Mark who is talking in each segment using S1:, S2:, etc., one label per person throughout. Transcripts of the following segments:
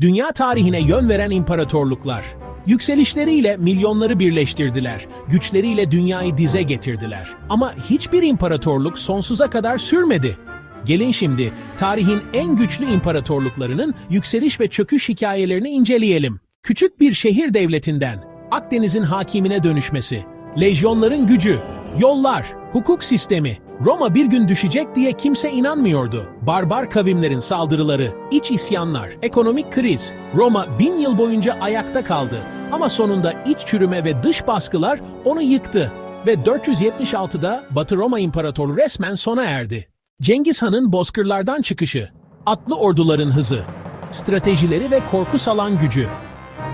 S1: Dünya tarihine yön veren imparatorluklar. Yükselişleriyle milyonları birleştirdiler. Güçleriyle dünyayı dize getirdiler. Ama hiçbir imparatorluk sonsuza kadar sürmedi. Gelin şimdi tarihin en güçlü imparatorluklarının yükseliş ve çöküş hikayelerini inceleyelim. Küçük bir şehir devletinden Akdeniz'in hakimine dönüşmesi, lejyonların gücü, yollar, hukuk sistemi, Roma bir gün düşecek diye kimse inanmıyordu. Barbar kavimlerin saldırıları, iç isyanlar, ekonomik kriz. Roma bin yıl boyunca ayakta kaldı. Ama sonunda iç çürüme ve dış baskılar onu yıktı. Ve 476'da Batı Roma İmparatorluğu resmen sona erdi. Cengiz Han'ın bozkırlardan çıkışı, atlı orduların hızı, stratejileri ve korku salan gücü.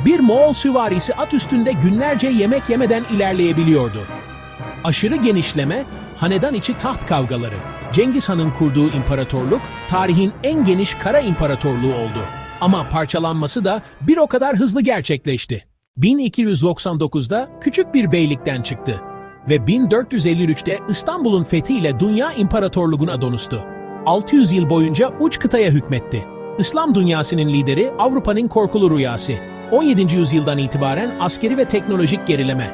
S1: Bir Moğol süvarisi at üstünde günlerce yemek yemeden ilerleyebiliyordu. Aşırı genişleme, hanedan içi taht kavgaları. Cengiz Han'ın kurduğu imparatorluk, tarihin en geniş kara imparatorluğu oldu. Ama parçalanması da bir o kadar hızlı gerçekleşti. 1299'da küçük bir beylikten çıktı ve 1453'te İstanbul'un fethiyle Dünya İmparatorluğu'na dönüştü. 600 yıl boyunca uç kıtaya hükmetti. İslam dünyasının lideri Avrupa'nın korkulu rüyası. 17. yüzyıldan itibaren askeri ve teknolojik gerileme,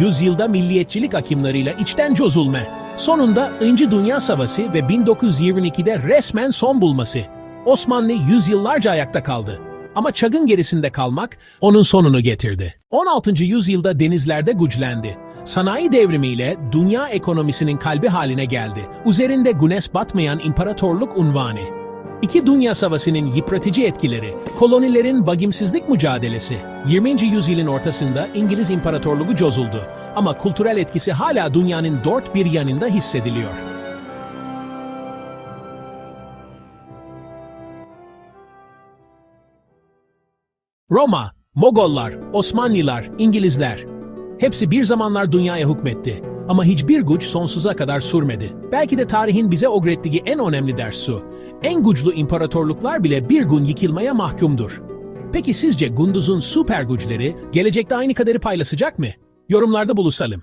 S1: yüzyılda milliyetçilik akımlarıyla içten çözülme, sonunda İnci Dünya Savaşı ve 1922'de resmen son bulması. Osmanlı yüzyıllarca ayakta kaldı. Ama çağın gerisinde kalmak onun sonunu getirdi. 16. yüzyılda denizlerde güçlendi. Sanayi devrimiyle dünya ekonomisinin kalbi haline geldi. Üzerinde güneş batmayan imparatorluk unvanı. İki Dünya Savaşı'nın yıpratıcı etkileri, kolonilerin bagimsizlik mücadelesi, 20. yüzyılın ortasında İngiliz İmparatorluğu cozuldu. Ama kültürel etkisi hala dünyanın dört bir yanında hissediliyor. Roma, Mogollar, Osmanlılar, İngilizler. Hepsi bir zamanlar dünyaya hükmetti. Ama hiçbir güç sonsuza kadar sürmedi. Belki de tarihin bize öğrettiği en önemli ders su. En güçlü imparatorluklar bile bir gün yıkılmaya mahkumdur. Peki sizce Gündüz'ün süper güçleri gelecekte aynı kaderi paylaşacak mı? Yorumlarda buluşalım.